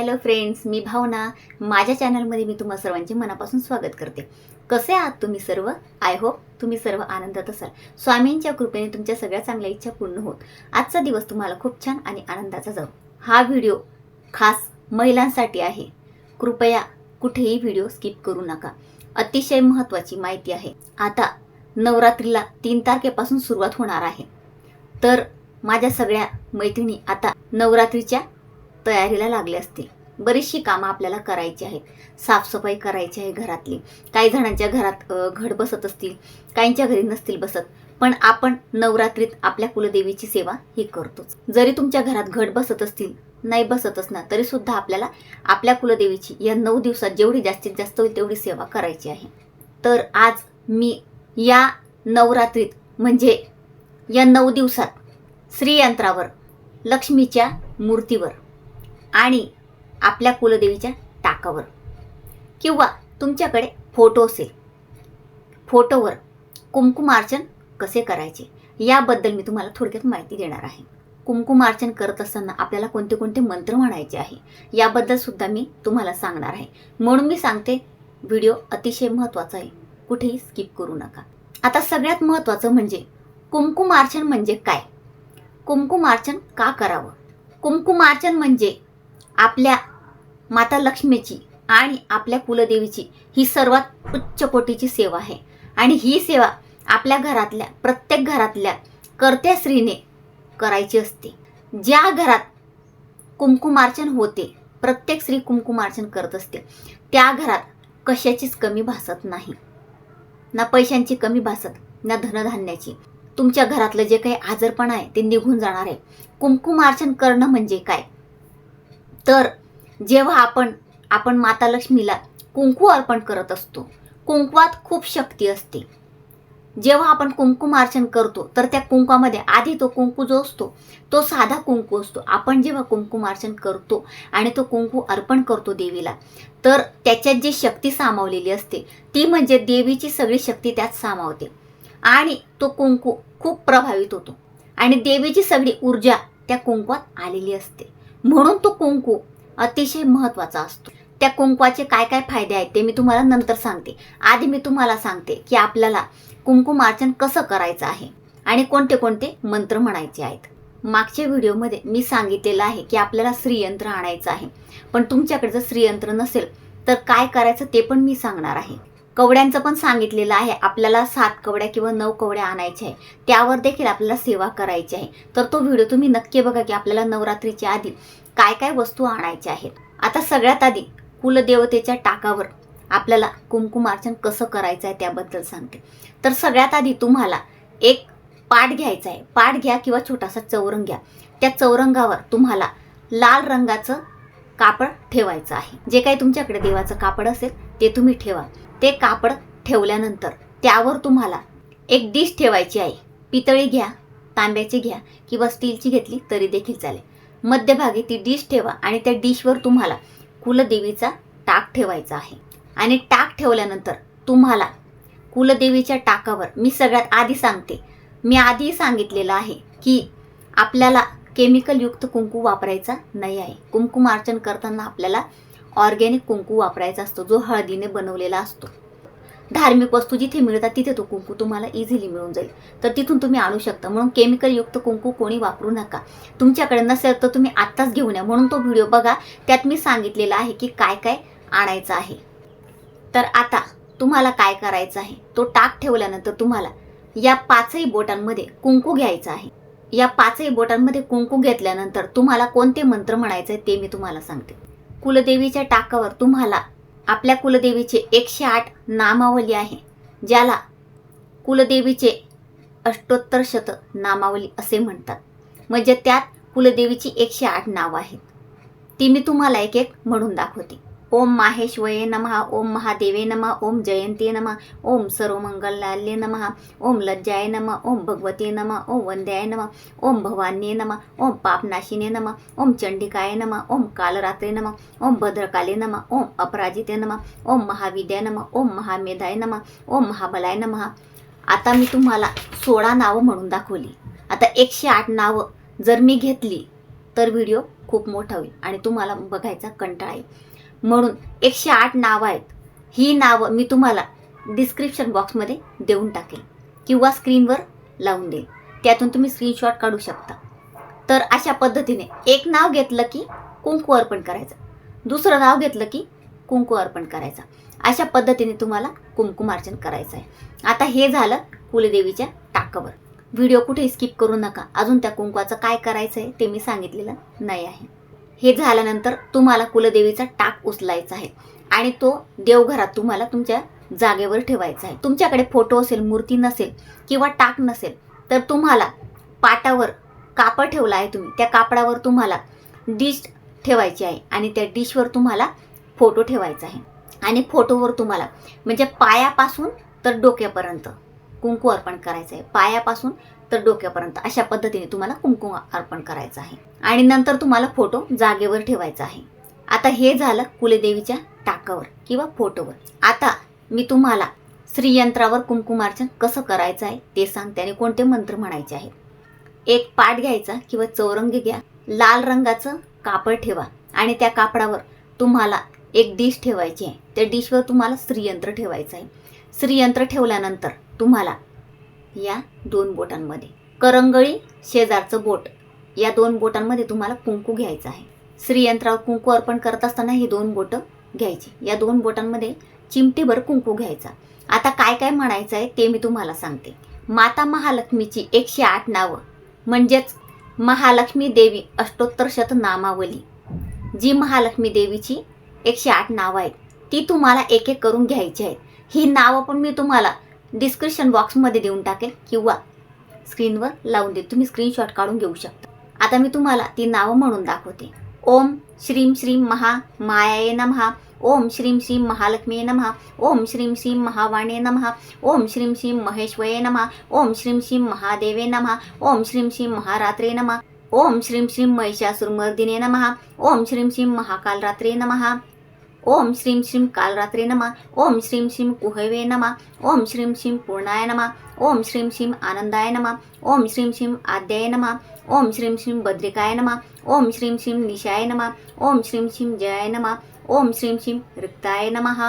Hello friends मी भावना. माझ्या चॅनलमध्ये मी तुम्हा सर्वांचे मनापासून स्वागत करते. कसे आहात तुम्ही सर्व? आय होप तुम्ही सर्व आनंदात असाल. स्वामींच्या कृपेने तुमच्या सगळ्या चांगल्या इच्छा पूर्ण होत. आजचा दिवस तुम्हाला खूप छान आणि आनंदाचा जाऊ. हा व्हिडिओ खास महिलांसाठी आहे. कृपया कुठेही व्हिडिओ स्किप करू नका. अतिशय महत्त्वाची माहिती आहे. आता नवरात्रीला तीन तारखेपासून सुरुवात होणार आहे. तर माझ्या सगळ्या मैत्रिणी आता नवरात्रीच्या तयारीला लागले असतील. बरीचशी कामं आपल्याला करायची आहेत. साफसफाई करायची आहे घरातली. काही जणांच्या घरात घड घट बसत असतील. काहींच्या घरी नसतील बसत. पण आपण नवरात्रीत आपल्या कुलदेवीची सेवा ही करतोच. जरी तुमच्या घरात घट बसत असतील नाही बसत असणार तरी सुद्धा आपल्याला आपल्या कुलदेवीची या नऊ दिवसात जेवढी जास्तीत जास्त होईल तेवढी सेवा करायची आहे. तर आज मी या नवरात्रीत म्हणजे या नऊ दिवसात श्रीयंत्रावर लक्ष्मीच्या मूर्तीवर आणि आपल्या कुलदेवीच्या टाकावर. किंवा तुमच्याकडे फोटो असेल. फोटोवर कुंकुमार्चन कसे करायचे? याबद्दल मी तुम्हाला थोडक्यात माहिती देणार आहे. कुंकुमार्चन करत असताना आपल्याला कोणते कोणते मंत्र म्हणायचे आहे? याबद्दल सुद्धा मी तुम्हाला सांगणार आहे. म्हणून मी सांगते व्हिडिओ अतिशय महत्त्वाचा आहे. कुठेही स्किप करू नका. आता सगळ्यात महत्त्वाचं म्हणजे कुंकुमार्चन म्हणजे काय? कुंकुमार्चन का करावं? कुंकुमार्चन म्हणजे आपल्या माता लक्ष्मीची आणि आपल्या कुलदेवीची ही सर्वात उच्च कोटीची सेवा आहे. आणि ही सेवा आपल्या घरातल्या प्रत्येक घरातल्या कर्त्या स्त्रीने करायची असते. ज्या घरात कुंकुमार्चन होते प्रत्येक स्त्री कुंकुमार्चन करत असते त्या घरात कशाचीच कमी भासत नाही. ना पैशांची कमी भासत ना धनधान्याची. तुमच्या घरातलं जे काही आजारपण आहे ते निघून जाणार आहे. कुंकुमार्चन करणं म्हणजे काय? तर जेव्हा आपण आपण माता लक्ष्मीला कुंकू अर्पण करत असतो कुंकवात खूप शक्ती असते. जेव्हा आपण कुंकुमार्चन करतो तर त्या कुंकवामध्ये आधी तो कुंकू जो असतो तो साधा कुंकू असतो. आपण जेव्हा कुंकुमार्चन करतो आणि तो कुंकू अर्पण करतो देवीला तर त्याच्यात जी शक्ती सामावलेली असते ती म्हणजे देवीची सगळी शक्ती त्यात सामावते. आणि तो कुंकू खूप प्रभावित होतो. आणि देवीची सगळी ऊर्जा त्या कुंकवात आलेली असते. म्हणून तो कुंकू अतिशय महत्त्वाचा असतो. त्या कुंकवाचे काय काय फायदे आहेत ते मी तुम्हाला नंतर सांगते. आधी मी तुम्हाला सांगते की आपल्याला कुंकुमार्चन कसं करायचं आहे आणि कोणते कोणते मंत्र म्हणायचे आहेत. मागच्या व्हिडिओमध्ये मी सांगितलेलं आहे की आपल्याला श्रीयंत्र आणायचं आहे. पण तुमच्याकडे जर श्रीयंत्र नसेल तर काय करायचं ते पण मी सांगणार आहे. कवड्यांचं पण सांगितलेलं आहे आपल्याला सात कवड्या किंवा नऊ कवड्या आणायच्या आहे त्यावर देखील आपल्याला सेवा करायची आहे. तर तो व्हिडिओ तुम्ही नक्की बघा की आपल्याला नवरात्रीच्या आधी काय काय वस्तू आणायच्या आहेत. आता सगळ्यात आधी कुलदेवतेच्या टाकावर आपल्याला कुंकुमार्चन कसं करायचं आहे त्याबद्दल सांगते. तर सगळ्यात आधी तुम्हाला एक पाट घ्यायचा आहे. पाट घ्या किंवा छोटासा चौरंग घ्या. त्या चौरंगावर तुम्हाला लाल रंगाचं कापड ठेवायचं आहे. जे काही तुमच्याकडे देवाचं कापड असेल ते तुम्ही ठेवा. ते कापड ठेवल्यानंतर त्यावर तुम्हाला एक डिश ठेवायची आहे. पितळी घ्या तांब्याची घ्या किंवा स्टीलची घेतली तरी देखील चालेल. मध्यभागी ती डिश ठेवा आणि त्या डिशवर तुम्हाला कुलदेवीचा टाक ठेवायचा आहे. आणि टाक ठेवल्यानंतर तुम्हाला कुलदेवीच्या टाकावर मी सगळ्यात आधी सांगते. मी आधी सांगितलेलं आहे की आपल्याला केमिकलयुक्त कुंकू वापरायचा नाही आहे. कुंकुमार्चन करताना आपल्याला ऑर्गॅनिक कुंकू वापरायचा असतो जो हळदीने बनवलेला असतो. धार्मिक वस्तू जिथे मिळतात तिथे तो कुंकू तुम्हाला इझिली मिळून जाईल. तर तिथून तुम्ही आणू शकता. म्हणून केमिकलयुक्त कुंकू कोणी वापरू नका. तुमच्याकडे नसेल तर तुम्ही आत्ताच घेऊन या. म्हणून तो व्हिडिओ बघा. त्यात मी सांगितलेलं आहे की काय काय आणायचं आहे. तर आता तुम्हाला काय करायचं आहे? तो टाक ठेवल्यानंतर तुम्हाला या पाचही बोटांमध्ये कुंकू घ्यायचं आहे. या पाचही बोटांमध्ये कुंकू घेतल्यानंतर तुम्हाला कोणते मंत्र म्हणायचे ते मी तुम्हाला सांगते. कुलदेवीच्या टाकावर तुम्हाला आपल्या कुलदेवीचे एकशे आठ नामावली आहे ज्याला कुलदेवीचे अष्टोत्तर शत नामावली असे म्हणतात. म्हणजे त्यात कुलदेवीची एकशे आठ नावं आहेत. ती मी तुम्हाला एक एक म्हणून दाखवते. ओम माहेश्वये नमः ओम महादेवे नमः ओम जयंती नमः ओम सर्वमंगलाल्ये नमः ओम लज्जाय नमः ओम भगवते नमः ओम वंद्याय नमः ओम भवान्ये नमः ओम पापनाशिने नमः ओम चंडिकाय नमः ओम कालरात्रे नमः ओम भद्रकाले नमः ओम अपराजिते नमः ओम महाविद्याय नमः ओम महामेधाय नमः ओम महाबलाय नमः आता मी तुम्हाला सोळा नावं म्हणून दाखवली आता एकशे आठ नावं जर मी घेतली तर व्हिडिओ खूप मोठा होईल आणि तुम्हाला बघायचा कंटाळा येईल म्हणून एकशे आठ नावं आहेत. ही नावं मी तुम्हाला डिस्क्रिप्शन बॉक्समध्ये देऊन टाकेल. किंवा स्क्रीनवर लावून देईल. त्यातून तुम्ही स्क्रीनशॉट काढू शकता. तर अशा पद्धतीने एक नाव घेतलं की कुंकू अर्पण करायचं. दुसरं नाव घेतलं की कुंकू अर्पण करायचं. अशा पद्धतीने तुम्हाला कुंकुमार्चन करायचं आहे. आता हे झालं कुलदेवीच्या टाकावर. व्हिडिओ कुठे स्किप करू नका. अजून त्या कुंकवाचं काय करायचं आहे ते मी सांगितलेलं नाही आहे. हे झाल्यानंतर तुम्हाला कुलदेवीचा टाक उचलायचा आहे. आणि तो देवघरात तुम्हाला तुमच्या जागेवर ठेवायचा आहे. तुमच्याकडे फोटो असेल मूर्ती नसेल किंवा टाक नसेल तर तुम्हाला पाटावर कापड ठेवला आहे तुम्ही. त्या कापडावर तुम्हाला डिश ठेवायची आहे आणि त्या डिशवर तुम्हाला फोटो ठेवायचा आहे. आणि फोटोवर तुम्हाला म्हणजे पायापासून तर डोक्यापर्यंत कुंकू अर्पण करायचं आहे. पायापासून तर डोक्यापर्यंत अशा पद्धतीने तुम्हाला कुंकुम अर्पण करायचं आहे. आणि नंतर तुम्हाला फोटो जागेवर ठेवायचा आहे. आता हे झालं कुलदेवीच्या टाकावर किंवा फोटोवर. आता मी तुम्हाला श्रीयंत्रावर कुंकुमार्चन कसं करायचं आहे ते सांगते आणि कोणते मंत्र म्हणायचे आहेत. एक पाट घ्यायचा किंवा चौरंगी घ्या. लाल रंगाचं कापड ठेवा आणि त्या कापडावर तुम्हाला एक डिश ठेवायची आहे. त्या डिशवर तुम्हाला श्रीयंत्र ठेवायचं आहे. श्रीयंत्र ठेवल्यानंतर तुम्हाला या दोन बोटांमध्ये. करंगळी शेजारचं बोट. या दोन बोटांमध्ये तुम्हाला कुंकू घ्यायचं आहे. श्रीयंत्रावर कुंकू अर्पण करत असताना ही दोन बोटं घ्यायची. या दोन बोटांमध्ये चिमटीभर कुंकू घ्यायचा. आता काय काय म्हणायचं आहे ते मी तुम्हाला सांगते. माता महालक्ष्मीची एकशे आठ नावं. म्हणजेच महालक्ष्मी देवी अष्टोत्तर शत नामावली. जी महालक्ष्मी देवीची एकशे आठ नावं आहेत ती तुम्हाला एक एक करून घ्यायची आहेत. ही नावं पण मी तुम्हाला डिस्क्रिप्शन बॉक्समध्ये देऊन टाकेल किंवा स्क्रीनवर लावून देईल. तुम्ही स्क्रीनशॉट काढून घेऊ शकता. आता मी तुम्हाला ती नावं म्हणून दाखवते. ओम श्रीम श्रीम महा मायाये नमहा. ओम श्रीम श्रीम महालक्ष्मी नमः ओम श्रीम श्रीम महावाणे नमः ओम श्रीम श्रीम महेश्वये नमः ओम श्रीम श्रीम महादेवे नमः ओम श्रीम श्रीम महारात्रे नमः ओम श्रीम श्रीम महिषासुरमर्दिने नमः ओम श्रीम श्रीम महाकालरात्रे नमः ओम श्रीम श्रीम कालरात्रे नमः ओम श्रीम श्रीम कुहवे नमः ओम श्रीम श्रीम पूर्णाय नमः ओम श्रीम श्रीम आनंदाय नमः ओम श्रीम श्रीम आद्याय नमः ओम श्रीम श्रीम बद्रिकाय नमः ओम श्रीम श्रीम निशाय नमः ओम श्रीम श्रीम जयाय नमः ओम श्रीम श्रीम रिक्ताय नमः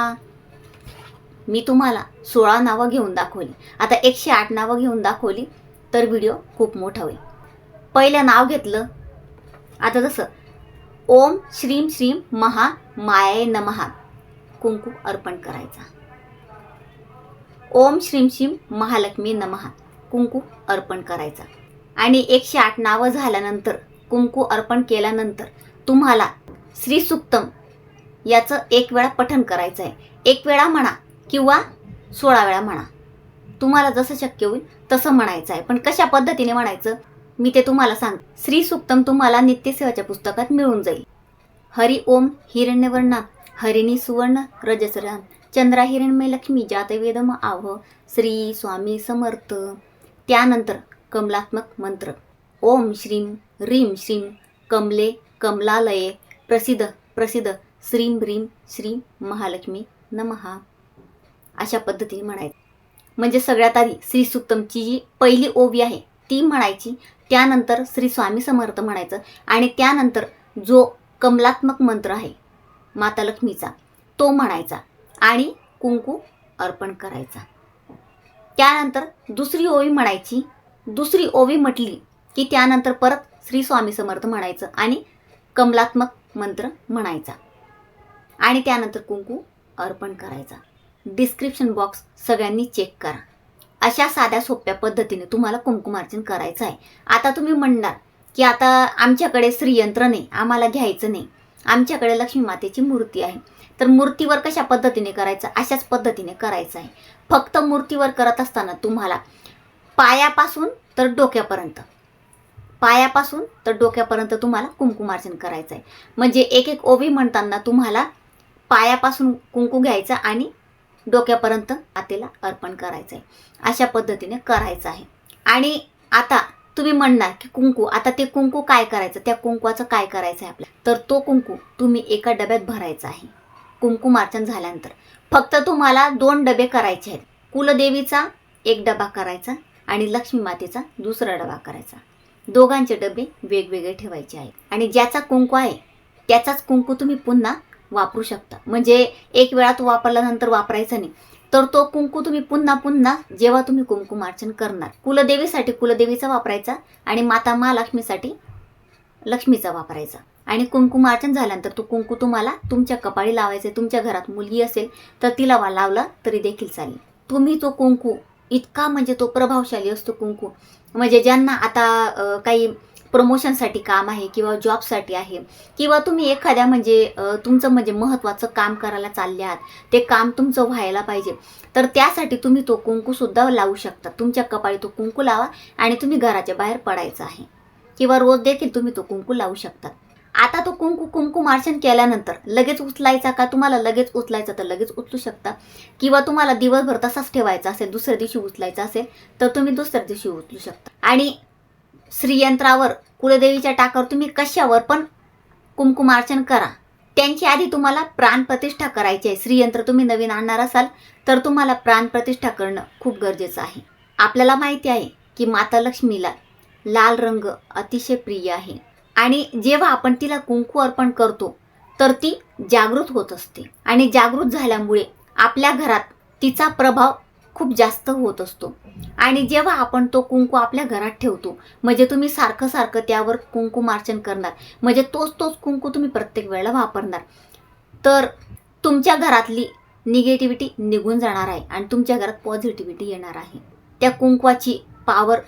मी तुम्हाला सोळा नावं घेऊन दाखवली आता एकशे आठ नावं घेऊन दाखवली तर व्हिडिओ खूप मोठा होईल पहिलं नाव घेतलं आता जसं ओम श्रीम श्रीम महा माये नमहा कुंकू अर्पण करायचा. ओम श्रीम श्रीम महालक्ष्मी नमहा कुंकू अर्पण करायचा. आणि एकशे आठ नावं झाल्यानंतर कुंकू अर्पण केल्यानंतर तुम्हाला श्री सुक्तम याचं एक वेळा पठन करायचं आहे एक वेळा म्हणा किंवा सोळा वेळा म्हणा. तुम्हाला जसं शक्य होईल तसं म्हणायचं आहे पण कशा पद्धतीने म्हणायचं? मी ते तुम्हाला सांग श्री सुक्तम तुम्हाला नित्यसेवाच्या पुस्तकात मिळून जाईल. हरि ओम हिरण्यवर्णा हरिणी सुवर्ण रजसराम चंद्रा हिरण्मय लक्ष्मी जातवेदम आव श्री स्वामी समर्थ. त्यानंतर कमलात्मक मंत्र. ओम श्रीम रीम श्रीम कमले कमलालये प्रसिद्ध प्रसिद्ध श्रीम ह्रीम श्री महालक्ष्मी नमहा अशा पद्धतीने म्हणायचं. म्हणजे सगळ्यात आधी श्रीसुक्तमची जी पहिली ओवी आहे ती म्हणायची. त्यानंतर श्री स्वामी समर्थ म्हणायचं. आणि त्यानंतर जो कमलात्मक मंत्र आहे. माता लक्ष्मीचा. तो म्हणायचा आणि कुंकू अर्पण करायचा. त्यानंतर दुसरी ओवी म्हणायची दुसरी ओवी म्हटली की त्यानंतर परत श्री स्वामी समर्थ म्हणायचं आणि कमलात्मक मंत्र म्हणायचा. आणि त्यानंतर कुंकू अर्पण करायचा. डिस्क्रिप्शन बॉक्स सगळ्यांनी चेक करा. अशा साध्या सोप्या पद्धतीने तुम्हाला कुंकुमार्चन करायचं आहे. आता तुम्ही म्हणणार की आता आमच्याकडे श्रीयंत्र नाही आम्हाला घ्यायचं नाही. आमच्याकडे लक्ष्मी मातेची मूर्ती आहे. तर मूर्तीवर कशा पद्धतीने करायचं? अशाच पद्धतीने करायचं आहे. फक्त मूर्तीवर करत असताना तुम्हाला पायापासून तर डोक्यापर्यंत पायापासून तर डोक्यापर्यंत तुम्हाला कुंकुमार्चन करायचं आहे. म्हणजे एक एक ओवी म्हणताना तुम्हाला पायापासून कुंकू घ्यायचा आणि डोक्यापर्यंत आतेला अर्पण करायचं आहे. अशा पद्धतीने करायचं आहे. आणि आता तुम्ही म्हणणार की कुंकू आता ते कुंकू काय करायचं? त्या कुंकवाचं काय करायचं आहे आपल्याला तर तो कुंकू तुम्ही एका डब्यात भरायचा आहे. कुंकुमार्चन झाल्यानंतर. फक्त तुम्हाला दोन डबे करायचे आहेत. कुलदेवीचा एक डबा करायचा आणि लक्ष्मी मातेचा दुसरा डबा करायचा. दोघांचे डबे वेगवेगळे ठेवायचे आहेत. आणि ज्याचा कुंकू आहे त्याचाच कुंकू तुम्ही पुन्हा वापरू शकता. म्हणजे एक वेळा तो वापरल्यानंतर वापरायचा नाही. तर तो कुंकू तुम्ही पुन्हा पुन्हा जेव्हा तुम्ही कुंकुमार्चन करणार. कुलदेवीसाठी कुलदेवीचा वापरायचा आणि माता महालक्ष्मीसाठी लक्ष्मीचा वापरायचा. आणि कुंकुमार्चन झाल्यानंतर तो कुंकू तुम्हाला तुमच्या कपाळी लावायचे तुमच्या घरात मुलगी असेल तर तिला वा लावला तरी देखील चालेल. तुम्ही तो कुंकू इतका म्हणजे तो प्रभावशाली असतो कुंकू. म्हणजे ज्यांना आता काही प्रमोशनसाठी काम आहे किंवा जॉबसाठी आहे किंवा तुम्ही एखाद्या म्हणजे तुमचं म्हणजे महत्त्वाचं काम करायला चालले आहात ते काम तुमचं व्हायला पाहिजे तर त्यासाठी तुम्ही तो कुंकूसुद्धा लावू शकता. तुमच्या कपाळी तो कुंकू लावा आणि तुम्ही घराच्या बाहेर पडायचं आहे. किंवा रोज देखील तुम्ही तो कुंकू लावू शकता. आता तो कुंकू कुंकू मार्चन केल्यानंतर लगेच उचलायचा का? तुम्हाला लगेच उचलायचा तर लगेच उचलू शकता. किंवा तुम्हाला दिवसभर तसाच ठेवायचा असेल दुसऱ्या दिवशी उचलायचा असेल तर तुम्ही दुसऱ्या दिवशी उचलू शकता. आणि श्रीयंत्रावर कुलदेवीच्या टाकावर तुम्ही कशावर पण कुंकुमार्चन करा. त्यांची आधी तुम्हाला प्राणप्रतिष्ठा करायची आहे. श्रीयंत्र तुम्ही नवीन आणणार असाल तर तुम्हाला प्राणप्रतिष्ठा करणं खूप गरजेचं आहे. आपल्याला माहिती आहे की माता लक्ष्मीला लाल रंग अतिशय प्रिय आहे. आणि जेव्हा आपण तिला कुंकू अर्पण करतो तर ती जागृत होत असते. आणि जागृत झाल्यामुळे आपल्या घरात तिचा प्रभाव खूप जास्त होत असतो. आणि जेव्हा आपण तो कुंकू आपल्या घरात ठेवतो म्हणजे तुम्ही सारखं सारखं त्यावर कुंकुमार्चन करणार. म्हणजे तोच तोच कुंकू तुम्ही प्रत्येक वेळेला वापरणार. तर तुमच्या घरातली निगेटिव्हिटी निघून जाणार आहे आणि तुमच्या घरात पॉझिटिव्हिटी येणार आहे. त्या कुंकवाची पावर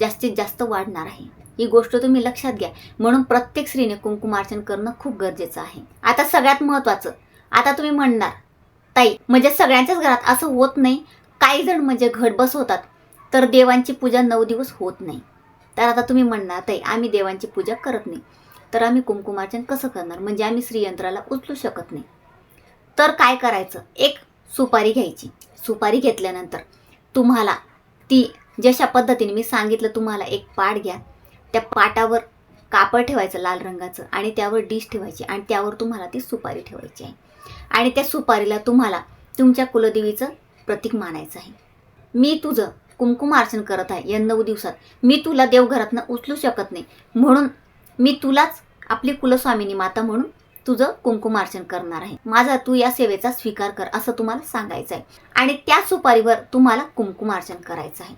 जास्तीत जास्त वाढणार आहे. ही गोष्ट तुम्ही लक्षात घ्या. म्हणून प्रत्येक स्त्रीने कुंकुमार्चन करणं खूप गरजेचं आहे. आता सगळ्यात महत्त्वाचं आता तुम्ही म्हणणार ताई म्हणजे सगळ्यांच्याच घरात असं होत नाही काही जण म्हणजे घट बसवतात तर देवांची पूजा नऊ दिवस होत नाही. तर आता तुम्ही म्हणणार ताई आम्ही देवांची पूजा करत नाही. तर आम्ही कुंकुमार्चन कसं करणार? म्हणजे आम्ही श्रीयंत्राला उचलू शकत नाही. तर काय करायचं? एक सुपारी घ्यायची. सुपारी घेतल्यानंतर तुम्हाला ती जशा पद्धतीने मी सांगितलं तुम्हाला एक पाट घ्या. त्या पाटावर कापड ठेवायचं लाल रंगाचं आणि त्यावर डिश ठेवायची आणि त्यावर तुम्हाला ती सुपारी ठेवायची आहे. आणि त्या सुपारीला तुम्हाला तुमच्या कुलदेवीचं प्रतीक मानायचं आहे. मी तुझं कुंकुमार्चन करत आहे या नऊ दिवसात. मी तुला देवघरातनं उचलू शकत नाही. म्हणून मी तुलाच आपली कुलस्वामिनी माता म्हणून तुझं कुंकुमार्चन करणार आहे. माझा तू या सेवेचा स्वीकार कर असं तुम्हाला सांगायचं आहे. आणि त्या सुपारीवर तुम्हाला कुंकुमार्चन करायचं आहे.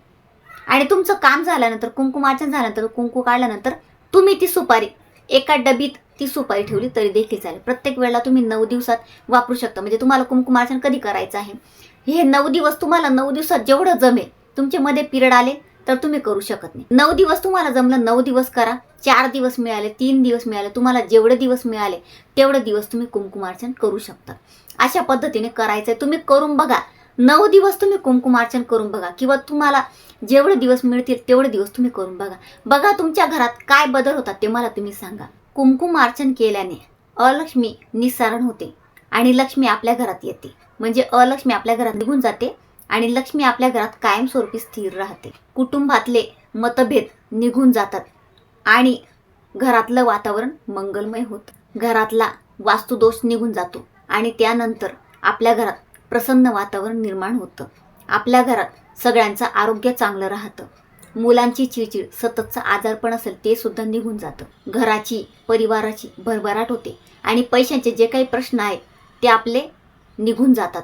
आणि तुमचं काम झाल्यानंतर कुंकुमार्चन झाल्यानंतर कुंकू काढल्यानंतर तुम्ही ती सुपारी एका डबीत ती सुपारी ठेवली तरी देखील चालेल. प्रत्येक वेळेला तुम्ही नऊ दिवसात वापरू शकता. म्हणजे तुम्हाला कुंकुमार्चन कधी करायचं आहे? हे नऊ दिवस तुम्हाला नऊ दिवसात जेवढं जमेल तुमच्यामध्ये पिरियड आले तर तुम्ही करू शकत नाही. नऊ दिवस तुम्हाला जमलं नऊ दिवस करा. चार दिवस मिळाले तीन दिवस मिळाले तुम्हाला जेवढे दिवस मिळाले तेवढे दिवस तुम्ही कुंकुमार्चन करू शकता. अशा पद्धतीने करायचंय तुम्ही करून बघा. नऊ दिवस तुम्ही कुंकुमार्चन करून बघा. किंवा तुम्हाला जेवढे दिवस मिळतील तेवढे दिवस तुम्ही करून बघा. बघा तुमच्या घरात काय बदल होतात ते मला तुम्ही सांगा. कुंकुमार्चन केल्याने अलक्ष्मी निसारण होते आणि लक्ष्मी आपल्या घरात येते. म्हणजे अलक्ष्मी आपल्या घरात निघून जाते आणि लक्ष्मी आपल्या घरात कायमस्वरूपी स्थिर राहते. कुटुंबातले मतभेद निघून जातात आणि घरातलं वातावरण मंगलमय होतं. घरातला वास्तुदोष निघून जातो आणि त्यानंतर आपल्या घरात प्रसन्न वातावरण निर्माण होतं. आपल्या घरात सगळ्यांचं आरोग्य चांगलं राहतं. मुलांची चिडचिड सततचं आजारपण असेल ते सुद्धा निघून जातं. घराची परिवाराची भरभराट होते आणि पैशांचे जे काही प्रश्न आहेत ते आपले निघून जातात.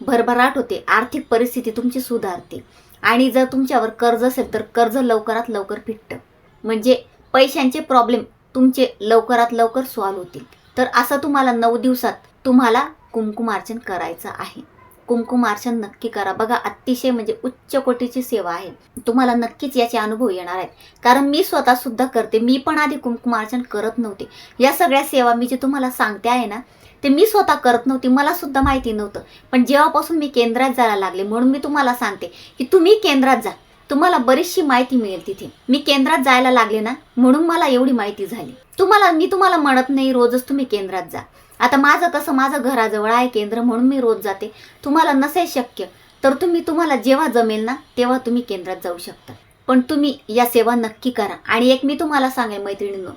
भरभराट होते. आर्थिक परिस्थिती तुमची सुधारते. आणि जर तुमच्यावर कर्ज असेल तर कर्ज लवकरात लवकर फिटतं. म्हणजे पैशांचे प्रॉब्लेम तुमचे लवकरात लवकर सॉल्व्ह होतील. तर असं तुम्हाला नऊ दिवसात तुम्हाला कुमकुमार्चन करायचं आहे. कुंकुमार्चन नक्की करा. बघा अतिशय म्हणजे उच्च कोटीची सेवा आहे. तुम्हाला नक्कीच याचे अनुभव येणार आहेत. कारण मी स्वतः सुद्धा करते. मी पण आधी कुंकुमार्चन करत नव्हते. या सगळ्या सेवा मी जे तुम्हाला सांगते आहे ना ते मी स्वतः करत नव्हती. मला सुद्धा माहिती नव्हतं. पण जेव्हापासून मी केंद्रात जायला लागले म्हणून मी तुम्हाला सांगते की तुम्ही केंद्रात जा. तुम्हाला बरीचशी माहिती मिळेल तिथे. मी केंद्रात जायला लागले ना म्हणून मला एवढी माहिती झाली. तुम्हाला मी तुम्हाला म्हणत नाही रोजच तुम्ही केंद्रात जा. आता माझं कसं माझं घराजवळ आहे केंद्र म्हणून मी रोज जाते. तुम्हाला नसेल शक्य तर तुम्ही तुम्हाला जेव्हा जमेल ना तेव्हा तुम्ही केंद्रात जाऊ शकता. पण तुम्ही या सेवा नक्की करा. आणि एक मी तुम्हाला सांगेल मैत्रिणींनो.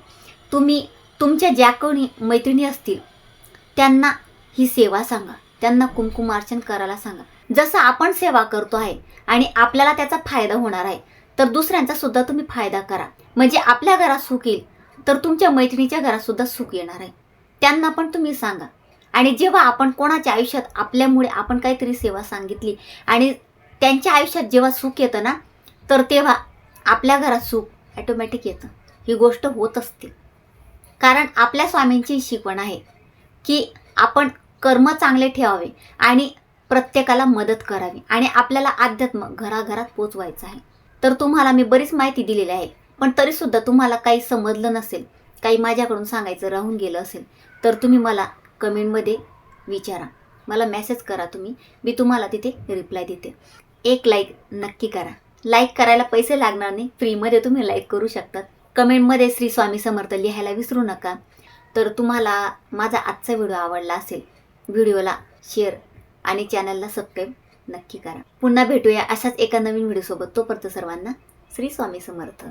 तुम्ही तुमच्या ज्या कोणी मैत्रिणी असतील त्यांना ही सेवा सांगा. त्यांना कुंकुमार्चन करायला सांगा. जसं आपण सेवा करतो आहे आणि आपल्याला त्याचा फायदा होणार आहे तर दुसऱ्यांचा सुद्धा तुम्ही फायदा करा. म्हणजे आपल्या घरात सुख येईल तर तुमच्या मैत्रिणीच्या घरात सुद्धा सुख येणार आहे. त्यांना पण तुम्ही सांगा. आणि जेव्हा आपण कोणाच्या आयुष्यात आपल्यामुळे आपण काहीतरी सेवा सांगितली आणि त्यांच्या आयुष्यात जेव्हा सुख येतं ना तर तेव्हा आपल्या घरात सुख ॲटोमॅटिक येतं. ही गोष्ट होत असते. कारण आपल्या स्वामींची शिकवण आहे की आपण कर्म चांगले ठेवावे आणि प्रत्येकाला मदत करावी आणि आपल्याला अध्यात्म घराघरात पोचवायचं आहे. तर तुम्हाला मी बरीच माहिती दिलेली आहे पण तरीसुद्धा तुम्हाला काही समजलं नसेल काही माझ्याकडून सांगायचं राहून गेलं असेल तर तुम्ही मला कमेंटमध्ये विचारा. मला मेसेज करा तुम्ही. मी तुम्हाला तिथे रिप्लाय देते. एक लाईक नक्की करा. लाईक करायला पैसे लागणार नाही. फ्रीमध्ये तुम्ही लाईक करू शकतात कमेंटमध्ये श्री स्वामी समर्थ लिहायला विसरू नका. तर तुम्हाला माझा आजचा व्हिडिओ आवडला असेल व्हिडिओला शेअर आणि चॅनलला सबस्क्राईब नक्की करा. पुन्हा भेटूया अशाच एका नवीन व्हिडिओसोबत तोपर्यंत सर्वांना श्री स्वामी समर्थ.